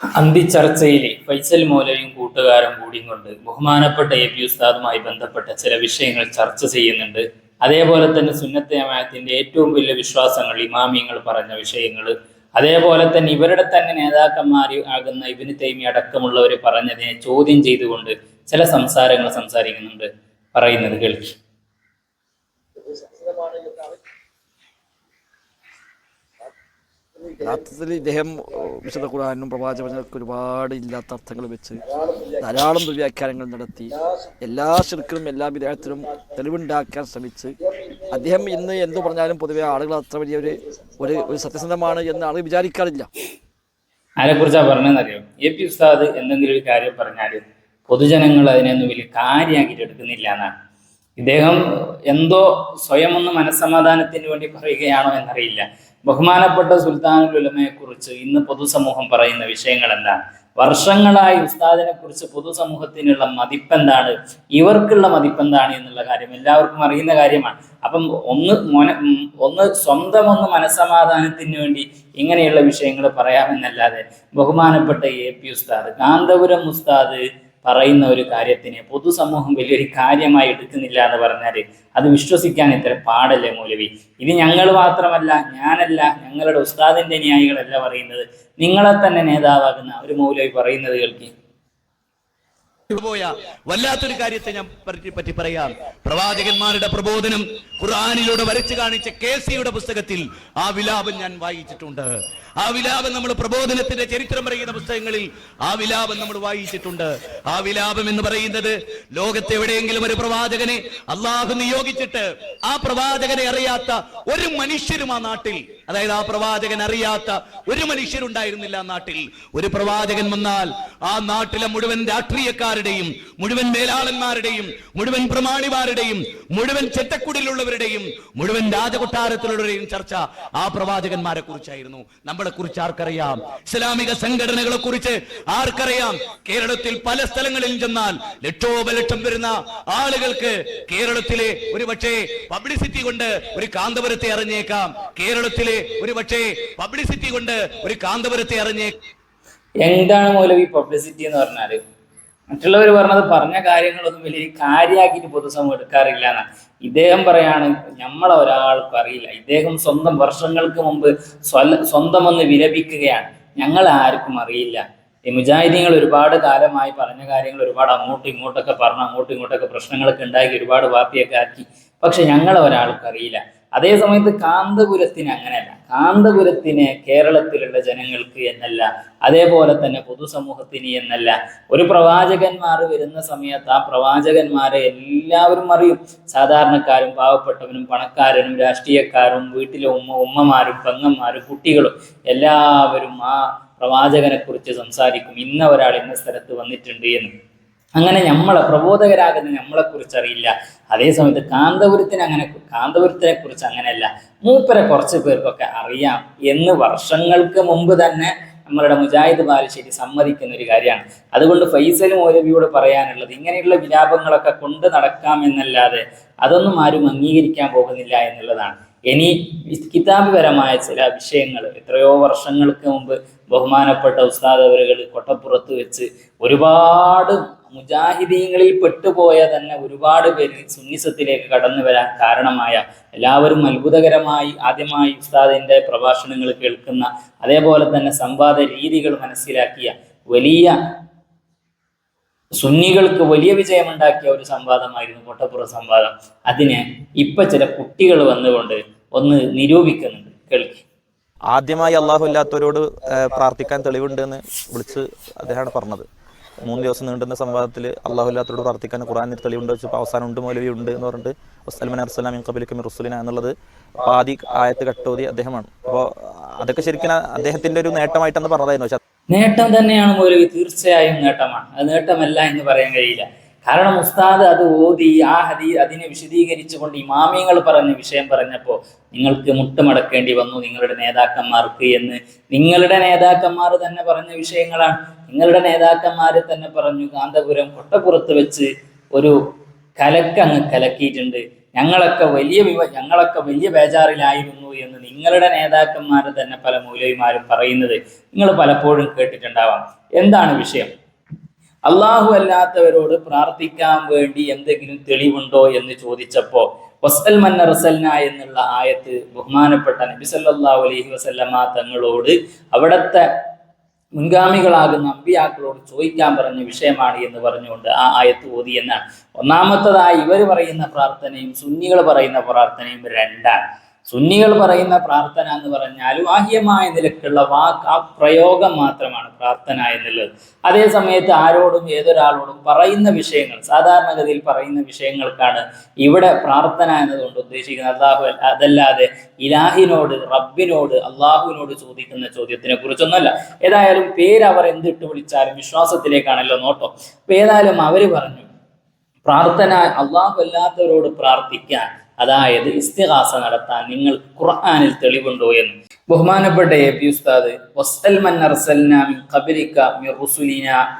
അന്തിച്ചർച്ചയിൽ ഫൈസൽ മൗലവിയും കൂട്ടുകാരും കൂടിയും കൊണ്ട് ബഹുമാനപ്പെട്ട എ പി ഉസ്താദുമായി ബന്ധപ്പെട്ട ചില വിഷയങ്ങൾ ചർച്ച ചെയ്യുന്നുണ്ട്. അതേപോലെ തന്നെ സുന്നത്തെ ജമാഅത്തിന്റെ ഏറ്റവും വലിയ വിശ്വാസങ്ങൾ ഇമാമിയങ്ങൾ പറഞ്ഞ വിഷയങ്ങൾ അതേപോലെ തന്നെ ഇവരുടെ തന്നെ നേതാക്കന്മാർ ആകുന്ന ഇബിന് തൈമി അടക്കമുള്ളവർ പറഞ്ഞതിനെ ചോദ്യം ചെയ്തുകൊണ്ട് ചില സംസാരങ്ങൾ സംസാരിക്കുന്നുണ്ട്. പറയുന്നത് കേൾക്കി. യഥാർത്ഥത്തിൽ ഇദ്ദേഹം വിശുദ്ധ ഖുർആാനും പ്രവാചകനൊക്കെ ഒരുപാട് ഇല്ലാത്ത അർത്ഥങ്ങൾ വെച്ച് ധാരാളം ദുർവ്യാഖ്യാനങ്ങൾ നടത്തി എല്ലാ ശിർക്കിലും എല്ലാ വിദേഹത്തിലും തെളിവുണ്ടാക്കാൻ ശ്രമിച്ച് അദ്ദേഹം ഇന്ന് എന്തു പറഞ്ഞാലും പൊതുവെ ആളുകൾ അത്ര വലിയ ഒരു ഒരു ഒരു സത്യസന്ധമാണ് എന്ന് ആളുകൾ വിചാരിക്കാറില്ല. ആരെക്കുറിച്ചാണ് പറഞ്ഞതെന്നറിയോ? എ പി ഉസ്താദ് എന്തെങ്കിലും ഒരു കാര്യം പറഞ്ഞാൽ പൊതുജനങ്ങൾ അതിനൊന്നും വലിയ കാര്യമാക്കിയിട്ട് എടുക്കുന്നില്ല എന്നാണ്. ഇദ്ദേഹം എന്തോ സ്വയം ഒന്ന് മനസ്സമാധാനത്തിന് വേണ്ടി പറയുകയാണോ എന്നറിയില്ല. ബഹുമാനപ്പെട്ട സുൽത്താനുൽ ഉലമയെ കുറിച്ച് ഇന്ന് പൊതുസമൂഹം പറയുന്ന വിഷയങ്ങൾ എന്താണ് വർഷങ്ങളായി ഉസ്താദിനെ കുറിച്ച് പൊതുസമൂഹത്തിനുള്ള മതിപ്പെന്താണ്? ഇവർക്കുള്ള മതിപ്പെന്താണ് എന്നുള്ള കാര്യം എല്ലാവർക്കും അറിയുന്ന കാര്യമാണ്. അപ്പം ഒന്ന് മോന ഒന്ന് സ്വന്തം ഒന്ന് മനസ്സമാധാനത്തിന് വേണ്ടി ഇങ്ങനെയുള്ള വിഷയങ്ങൾ പറയാമെന്നല്ലാതെ ബഹുമാനപ്പെട്ട എ പി ഉസ്താദ് കാന്തപുരം ഉസ്താദ് പറയുന്ന ഒരു കാര്യത്തിനെ പൊതുസമൂഹം വലിയൊരു കാര്യമായി എടുക്കുന്നില്ല എന്ന് പറഞ്ഞാൽ അത് വിശ്വസിക്കാൻ ഇത്ര പാടല്ലേ മൗലവി? ഇത് ഞങ്ങൾ മാത്രമല്ല ഞാനല്ല ഞങ്ങളുടെ ഉസ്താദിന്റെ ന്യായികളല്ല പറയുന്നത്. നിങ്ങളെ തന്നെ നേതാവാകുന്ന ഒരു മൗലവി പറയുന്നത് കേൾക്കി. പോയ വല്ലാത്തൊരു കാര്യത്തെ ഞാൻ പറ്റി പറയാം. പ്രവാചകന്മാരുടെ പ്രബോധനം ഖുർആാനിലൂടെ വരച്ചു കാണിച്ച കെ സിയുടെ പുസ്തകത്തിൽ ആ വിലാപം ഞാൻ വായിച്ചിട്ടുണ്ട്. ആ വിലാപം നമ്മൾ പ്രബോധനത്തിന്റെ ചരിത്രം പറയുന്ന പുസ്തകങ്ങളിൽ ആ വിലാപം നമ്മൾ വായിച്ചിട്ടുണ്ട്. ആ വിലാപം എന്ന് പറയുന്നത് ലോകത്തെ എവിടെയെങ്കിലും ഒരു പ്രവാചകനെ അള്ളാഹു നിയോഗിച്ചിട്ട് ആ പ്രവാചകനെ അറിയാത്ത ഒരു മനുഷ്യരും ആ നാട്ടിൽ അതായത് ആ പ്രവാചകൻ അറിയാത്ത ഒരു മനുഷ്യരുണ്ടായിരുന്നില്ല നാട്ടിൽ. ഒരു പ്രവാചകൻ വന്നാൽ ആ നാട്ടിലെ മുഴുവൻ രാഷ്ട്രീയക്കാരുടെയും മുഴുവൻ മേലാളന്മാരുടെയും മുഴുവൻ പ്രമാണിമാരുടെയും മുഴുവൻ ചെറ്റക്കുടിലുള്ളവരുടെയും മുഴുവൻ രാജകൊട്ടാരത്തിലുള്ളവരുടെയും ചർച്ച ആ പ്രവാചകന്മാരെ കുറിച്ചായിരുന്നു. നമ്മളെ കുറിച്ച് ആർക്കറിയാം? ഇസ്ലാമിക സംഘടനകളെ കുറിച്ച് ആർക്കറിയാം? കേരളത്തിൽ പല സ്ഥലങ്ങളിൽ ചെന്നാൽ ലക്ഷോപലക്ഷം വരുന്ന ആളുകൾക്ക് കേരളത്തിലെ ഒരു പക്ഷേ പബ്ലിസിറ്റി കൊണ്ട് ഒരു കാന്തപുരത്തെ അറിഞ്ഞേക്കാം. കേരളത്തിലെ ഒരു പക്ഷേ പബ്ലിസിറ്റി കൊണ്ട് ഒരു കാന്തപുരത്തെ അറിഞ്ഞ് എന്താണ് മൗലവി പബ്ലിസിറ്റി എന്ന് പറഞ്ഞാൽ? മറ്റുള്ളവർ പറഞ്ഞത് പറഞ്ഞ കാര്യങ്ങളൊന്നും വലിയ കാര്യമാക്കിയിട്ട് പൊതുസമൂഹം എടുക്കാറില്ല എന്നാണ് ഇദ്ദേഹം പറയാണ് നമ്മളെ ഒരാൾക്കും അറിയില്ല. ഇദ്ദേഹം സ്വന്തം വർഷങ്ങൾക്ക് മുമ്പ് സ്വന്തം ഒന്ന് വിലപിക്കുകയാണ്. ഞങ്ങൾ ആർക്കും അറിയില്ല. ഈ മുജാഹിദീങ്ങൾ ഒരുപാട് കാലമായി പറഞ്ഞ കാര്യങ്ങൾ ഒരുപാട് അങ്ങോട്ടും ഇങ്ങോട്ടൊക്കെ പറഞ്ഞ് അങ്ങോട്ടും ഇങ്ങോട്ടൊക്കെ പ്രശ്നങ്ങളൊക്കെ ഉണ്ടാക്കി ഒരുപാട് വാർത്തയൊക്കെ ആക്കി. പക്ഷെ ഞങ്ങളെ ഒരാൾക്കും അറിയില്ല. അതേ സമയത്ത് കാന്തപുരത്തിന് അങ്ങനെയല്ല. കാന്തപുരത്തിന് കേരളത്തിലുള്ള ജനങ്ങൾക്ക് എന്നല്ല അതേപോലെ തന്നെ പൊതുസമൂഹത്തിന് എന്നല്ല. ഒരു പ്രവാചകന്മാർ വരുന്ന സമയത്ത് ആ പ്രവാചകന്മാരെ എല്ലാവരും അറിയും. സാധാരണക്കാരും പാവപ്പെട്ടവനും പണക്കാരനും രാഷ്ട്രീയക്കാരും വീട്ടിലെ ഉമ്മ ഉമ്മമാരും പെങ്ങന്മാരും കുട്ടികളും എല്ലാവരും ആ പ്രവാചകനെക്കുറിച്ച് സംസാരിക്കും. ഇന്ന ഒരാൾ ഇന്ന സ്ഥലത്ത് വന്നിട്ടുണ്ട് എന്ന്. അങ്ങനെ നമ്മളെ പ്രബോധകരാകുന്ന നമ്മളെ കുറിച്ച് അറിയില്ല അതേസമയത്ത് കാന്തപുരത്തിന് അങ്ങനെ കാന്തപുരത്തിനെ കുറിച്ച് അങ്ങനെയല്ല. മൂപ്പരെ കുറച്ച് പേർക്കൊക്കെ അറിയാം എന്ന് വർഷങ്ങൾക്ക് മുമ്പ് തന്നെ നമ്മളുടെ മുജാഹിദ് ബാലുശ്ശേരി സമ്മതിക്കുന്ന ഒരു കാര്യമാണ്. അതുകൊണ്ട് ഫൈസൽ മൗലവിയോട് പറയാനുള്ളത് ഇങ്ങനെയുള്ള വിലാപങ്ങളൊക്കെ കൊണ്ട് നടക്കാം എന്നല്ലാതെ അതൊന്നും ആരും അംഗീകരിക്കാൻ പോകുന്നില്ല എന്നുള്ളതാണ്. ഇനി കിതാബുപരമായ ചില വിഷയങ്ങൾ എത്രയോ വർഷങ്ങൾക്ക് മുമ്പ് ബഹുമാനപ്പെട്ട ഉസ്താദ് അവരുകൾ കൊട്ടപ്പുറത്ത് വെച്ച് ഒരുപാട് മുജാഹിദീങ്ങളിൽ പെട്ടുപോയ തന്നെ ഒരുപാട് പേര് സുന്നിസത്തിലേക്ക് കടന്നു വരാൻ കാരണമായ എല്ലാവരും അത്ഭുതകരമായി ആദ്യമായി ഉസ്താദിന്റെ പ്രഭാഷണങ്ങൾ കേൾക്കുന്ന അതേപോലെ തന്നെ സംവാദ രീതികൾ മനസ്സിലാക്കിയ വലിയ സുന്നികൾക്ക് വലിയ വിജയമുണ്ടാക്കിയ ഒരു സംവാദമായിരുന്നു കൊട്ടപ്പുറ സംവാദം. അതിന് ഇപ്പൊ ചില കുട്ടികൾ വന്നുകൊണ്ട് ഒന്ന് നിരൂപിക്കുന്നുണ്ട്. കേൾക്കി. ആദ്യമായി അള്ളാഹു ഇല്ലാത്തവരോട് പ്രാർത്ഥിക്കാൻ തെളിവുണ്ട് എന്ന് വിളിച്ച് അദ്ദേഹമാണ് പറഞ്ഞത്. മൂന്ന് ദിവസം നീണ്ടുന്ന സംവാദത്തിൽ അള്ളാഹു ഇല്ലാത്തവരോട് പ്രാർത്ഥിക്കാൻ ഖുറാനിൽ തെളിവുണ്ട് വെച്ചപ്പോൾ അവസാനം ഉണ്ട് മൗലവി ഉണ്ട് എന്ന് പറഞ്ഞിട്ട് വസ്ലമൻ അർസലാമിൻ കബിലിക്കും റുസുലിന എന്നുള്ളത് പാതി ആയത്ത് കട്ടോതി അദ്ദേഹമാണ്. അപ്പോൾ അതൊക്കെ ശരിക്കും അദ്ദേഹത്തിന്റെ ഒരു നേട്ടമായിട്ടാണ് പറഞ്ഞതായിരുന്നു. നേട്ടം തന്നെയാണ് മൗലവി തീർച്ചയായും നേട്ടമാണ്. അത് നേട്ടമല്ല എന്ന് പറയാൻ കഴിയില്ല. കാരണം ഉസ്താദ് അത് ഓതി ആ ഹദീ അതിനെ വിശദീകരിച്ചുകൊണ്ട് ഇമാമിയങ്ങൾ പറഞ്ഞ വിഷയം പറഞ്ഞപ്പോൾ നിങ്ങൾക്ക് മുട്ടുമടക്കേണ്ടി വന്നു നിങ്ങളുടെ നേതാക്കന്മാർക്ക് എന്ന്. നിങ്ങളുടെ നേതാക്കന്മാർ തന്നെ പറഞ്ഞ വിഷയങ്ങളാണ്. നിങ്ങളുടെ നേതാക്കന്മാർ തന്നെ പറഞ്ഞു കാന്തപുരം കൊട്ടപ്പുറത്ത് വെച്ച് ഒരു കലക്കങ്ങ് കലക്കിയിട്ടുണ്ട്. ഞങ്ങളൊക്കെ വലിയ വിവ ഞങ്ങളൊക്കെ വലിയ ബേജാറിലായിരുന്നു എന്ന് നിങ്ങളുടെ നേതാക്കന്മാർ തന്നെ പല മൂലയുമാരും പറയുന്നത് നിങ്ങൾ പലപ്പോഴും കേട്ടിട്ടുണ്ടാവാം. എന്താണ് വിഷയം? അള്ളാഹു അല്ലാത്തവരോട് പ്രാർത്ഥിക്കാൻ വേണ്ടി എന്തെങ്കിലും തെളിവുണ്ടോ എന്ന് ചോദിച്ചപ്പോ എന്നുള്ള ആയത്ത് ബഹുമാനപ്പെട്ട നബി സല്ലല്ലാഹു അലൈഹി വസല്ലമ തങ്ങളോട് അവിടുത്തെ മുൻഗാമികളാകുന്ന അമ്പിയാക്കളോട് ചോദിക്കാൻ പറഞ്ഞ വിഷയമാണ് എന്ന് പറഞ്ഞുകൊണ്ട് ആ ആയത്ത് ഓതി എന്നാണ്. ഒന്നാമത്തതായി ഇവർ പറയുന്ന പ്രാർത്ഥനയും സുന്നികൾ പറയുന്ന പ്രാർത്ഥനയും രണ്ടാണ്. സുന്നികൾ പറയുന്ന പ്രാർത്ഥന എന്ന് പറഞ്ഞാൽ ബാഹ്യമായ നിലക്കുള്ള വാക്ക് ആ പ്രയോഗം മാത്രമാണ് പ്രാർത്ഥന എന്നുള്ളത്. അതേ സമയത്ത് ആരോടും ഏതൊരാളോടും പറയുന്ന വിഷയങ്ങൾ സാധാരണഗതിയിൽ പറയുന്ന വിഷയങ്ങൾക്കാണ് ഇവിടെ പ്രാർത്ഥന എന്നതുകൊണ്ട് ഉദ്ദേശിക്കുന്നത്. അള്ളാഹു അതല്ലാതെ ഇലാഹിനോട് റബ്ബിനോട് അള്ളാഹുവിനോട് ചോദിക്കുന്ന ചോദ്യത്തിനെ കുറിച്ചൊന്നുമല്ല. ഏതായാലും പേര് അവർ എന്തിട്ട് വിളിച്ചാലും വിശ്വാസത്തിലേക്കാണല്ലോ നോട്ടം. അപ്പൊ ഏതായാലും അവർ പറഞ്ഞു പ്രാർത്ഥന അള്ളാഹു അല്ലാത്തവരോട് പ്രാർത്ഥിക്കാൻ അതായത് ഇസ്തിഹാസ നടത്താൻ നിങ്ങൾ ഖുർആാനിൽ തെളിവുണ്ടോ എന്ന്. ബഹുമാനപ്പെട്ട എ പി ഉസ്താദ്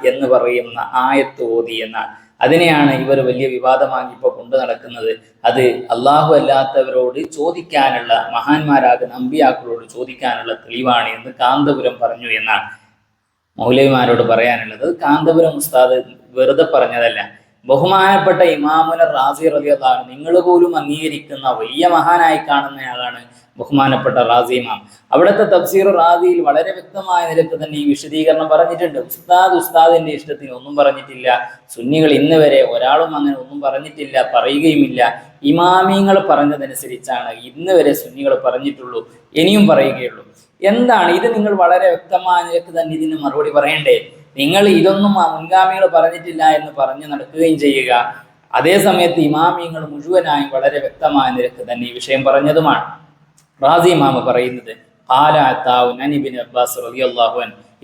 എന്ന് പറയുന്ന ആയത്ത് ഓതി എന്നാണ് അതിനെയാണ് ഇവർ വലിയ വിവാദമാക്കി ഇപ്പോൾ കൊണ്ടു നടക്കുന്നത്. അത് അള്ളാഹു അല്ലാത്തവരോട് ചോദിക്കാനുള്ള മഹാന്മാരാകുന്ന അമ്പിയാക്കളോട് ചോദിക്കാനുള്ള തെളിവാണ് എന്ന് കാന്തപുരം പറഞ്ഞു എന്നാണ് മൗലവിമാരോട് പറയാനുള്ളത്. കാന്തപുരം ഉസ്താദ് വെറുതെ പറഞ്ഞതല്ല ബഹുമാനപ്പെട്ട ഇമാമുൽ റാസി റലിയതാണ് നിങ്ങൾ പോലും അംഗീകരിക്കുന്ന വലിയ മഹാനായി കാണുന്നയാളാണ് ബഹുമാനപ്പെട്ട റാസി ഇമാം. അവിടുത്തെ തഫ്സീർ റാസിയിൽ വളരെ വ്യക്തമായ നിലയ്ക്ക് തന്നെ ഈ വിശദീകരണം പറഞ്ഞിട്ടുണ്ട്. ഉസ്താദ് ഉസ്താദിന്റെ ഇഷ്ടത്തിന് ഒന്നും പറഞ്ഞിട്ടില്ല. സുന്നികൾ ഇന്ന് വരെ ഒരാളും അങ്ങനെ ഒന്നും പറഞ്ഞിട്ടില്ല പറയുകയുമില്ല. ഇമാമിങ്ങൾ പറഞ്ഞതനുസരിച്ചാണ് ഇന്ന് വരെ സുന്നികൾ പറഞ്ഞിട്ടുള്ളൂ ഇനിയും പറയുകയുള്ളൂ. എന്താണ്? ഇത് നിങ്ങൾ വളരെ വ്യക്തമായ നിലയ്ക്ക് തന്നെ ഇതിന് മറുപടി പറയണ്ടേ? നിങ്ങൾ ഇതൊന്നും മുൻഗാമികൾ പറഞ്ഞിട്ടില്ല എന്ന് പറഞ്ഞു നടക്കുകയും ചെയ്യുക. അതേസമയത്ത് ഇമാമിങ്ങൾ മുഴുവനായും വളരെ വ്യക്തമായ നിരക്ക് തന്നെ ഈ വിഷയം പറഞ്ഞതുമാണ്. റാസി ഇമാമ പറയുന്നത് ഇബിൻ അബ്ബാസ് റലി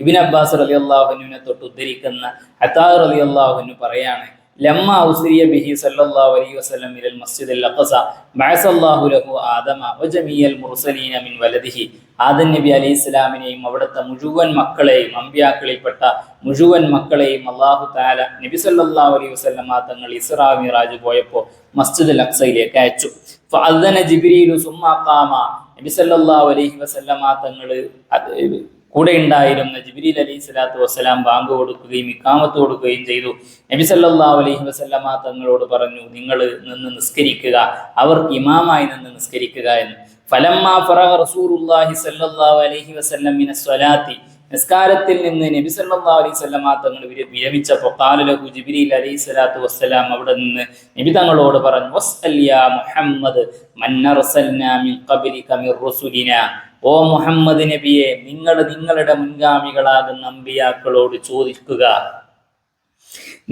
ഇബിൻ അബ്ബാസ് റളിയല്ലാഹു അൻഹുവിനെ തൊട്ട് ഉദ്ധരിക്കുന്ന അത്താ റലി അള്ളാഹുനു പറയാണ് ലമ്മ ഔസരിയ ബിഹി സല്ലല്ലാഹു അലൈഹി വസല്ലം ഇലൽ മസ്ജിദിൽ അഖസ. ബഅസല്ലാഹു ലഹു ആദമ വജമിയൽ മുർസലീന മിൻ വലദിഹി. ആദം നബി അലൈഹി ഇസ്ലാമിനെയും അവിടുത്തെ മുഴുവൻ മക്കളെയും അമ്പ്യാക്കളിൽപ്പെട്ട മുഴുവൻ മക്കളെയും അള്ളാഹു താല നബി സല്ലല്ലാഹു അലൈഹി വസല്ലമ തങ്ങൾ ഇസ്രാ മിറാജ് പോയപ്പോൾ മസ്ജിദുൽ അക്സയിലേക്ക് അയച്ചു. ഫഅദന ജിബ്രീലു സുമ്മ ഖാമ. നബി സല്ലല്ലാഹു അലൈഹി വസല്ലമ തങ്ങൾ കൂടെ ഉണ്ടായിരുന്ന ജിബ്രീൽ അലി സ്വലാത്തു വസ്സലാം ബാങ്ക് കൊടുക്കുകയും ഇക്കാമത്ത് കൊടുക്കുകയും ചെയ്തു. നബി സല്ലല്ലാഹു അലൈഹി വസല്ലമ തങ്ങളോട് പറഞ്ഞു നിങ്ങൾ നിന്ന് നിസ്കരിക്കുക അവർ ഇമാമായി നിന്ന് നിസ്കരിക്കുക എന്ന്. ഫറഹ അലൈഹി വസല്ലം മിന സ്വലാത്തി. നിസ്കാരത്തിൽ നിന്ന് നബി സല്ലാ അലൈഹി വസല്ലമ തങ്ങൾ വിര- വിരമിച്ചപ്പോൾ ഖാല ലഹു ജിബ്രീൽ അലൈഹി സ്വലാത്തു വസ്സലാം അവിടെ നിന്ന് നബി തങ്ങളോട് പറഞ്ഞു മുഹമ്മദ് മിർ ഓ മുഹമ്മദ് നബിയെ നിങ്ങൾ നിങ്ങളുടെ മുൻഗാമികളാകുന്ന അമ്പിയാക്കളോട് ചോദിക്കുക.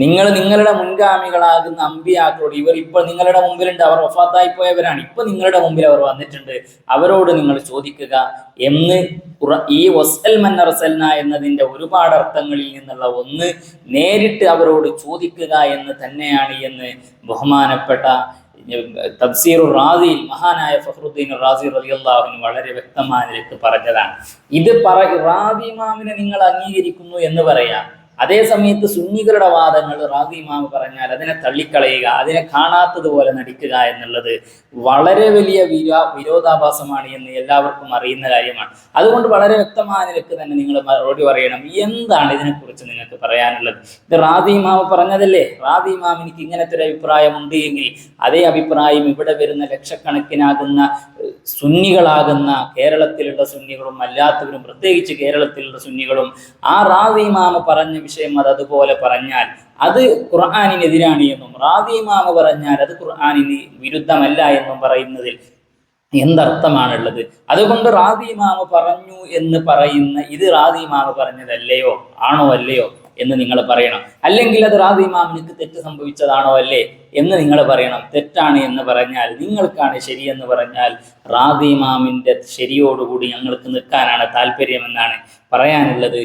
നിങ്ങൾ നിങ്ങളുടെ മുൻഗാമികളാകുന്ന അമ്പിയാക്കളോട് ഇവർ ഇപ്പോൾ നിങ്ങളുടെ മുമ്പിലുണ്ട് അവർ ഒഫാത്തായി പോയവരാണ്. ഇപ്പൊ നിങ്ങളുടെ മുമ്പിൽ അവർ വന്നിട്ടുണ്ട്. അവരോട് നിങ്ങൾ ചോദിക്കുക. എന്ന് ഈ വസ്അൽ മൻ അർസൽന എന്നതിന്റെ ഒരുപാട് അർത്ഥങ്ങളിൽ നിന്നുള്ള ഒന്ന് നേരിട്ട് അവരോട് ചോദിക്കുക എന്ന് തന്നെയാണ് എന്ന് ബഹുമാനപ്പെട്ട തബ്സീർ റാസിയിൽ മഹാനായ ഫഹ്റുദ്ദീൻ റാസി റളിയല്ലാഹുവിന് വളരെ വ്യക്തമായ നിലയ്ക്ക് പറഞ്ഞതാണ്. ഇത് പറ റാദി ഇമാമിനെ നിങ്ങൾ അംഗീകരിക്കുന്നു എന്ന് പറയാം. അതേ സമയത്ത് സുന്നികളുടെ വാദങ്ങൾ റാദി ഇമാം പറഞ്ഞാൽ അതിനെ തള്ളിക്കളയുക അതിനെ കാണാത്തതുപോലെ നടിക്കുക എന്നുള്ളത് വളരെ വലിയ വിരോ വിരോധാഭാസമാണ് എന്ന് എല്ലാവർക്കും അറിയുന്ന കാര്യമാണ്. അതുകൊണ്ട് വളരെ വ്യക്തമായ നിലയ്ക്ക് തന്നെ നിങ്ങൾ മറുപടി പറയണം. എന്താണ് ഇതിനെക്കുറിച്ച് നിങ്ങൾക്ക് പറയാനുള്ളത്? ഇത് റാദി ഇമാം പറഞ്ഞതല്ലേ? റാദി ഇമാം എനിക്ക് ഇങ്ങനത്തെ ഒരു അഭിപ്രായമുണ്ട് എങ്കിൽ അതേ അഭിപ്രായം ഇവിടെ വരുന്ന ലക്ഷക്കണക്കിനാകുന്ന സുന്നികളാകുന്ന കേരളത്തിലുള്ള സുന്നികളും അല്ലാത്തവരും പ്രത്യേകിച്ച് കേരളത്തിലുള്ള സുന്നികളും ആ റാദി ഇമാമ പറഞ്ഞ വിഷയം അത് അതുപോലെ പറഞ്ഞാൽ അത് ഖുർആാനിനെതിരാണ് എന്നും ഇമാമ പറഞ്ഞാൽ അത് ഖുർആാനിന് വിരുദ്ധമല്ല എന്നും പറയുന്നതിൽ എന്തർത്ഥമാണുള്ളത്? അതുകൊണ്ട് റാദി ഇമാമ പറഞ്ഞു എന്ന് പറയുന്ന ഇത് റാദി ഇമാമ പറഞ്ഞതല്ലയോ? ആണോ അല്ലയോ? എന്ന് നിങ്ങൾ പറയണം. അല്ലെങ്കിൽ അത് റാദി ഇമാമിനിക്ക് തെറ്റ് സംഭവിച്ചതാണോ അല്ലേ എന്ന് നിങ്ങൾ പറയണം. തെറ്റാണ് എന്ന് പറഞ്ഞാൽ നിങ്ങൾക്കാണ് ശരിയെന്ന് പറഞ്ഞാൽ റാദി ഇമാമിന്റെ ശരിയോടുകൂടി ഞങ്ങൾക്ക് നിൽക്കാനാണ് താല്പര്യമെന്നാണ് പറയാനുള്ളത്.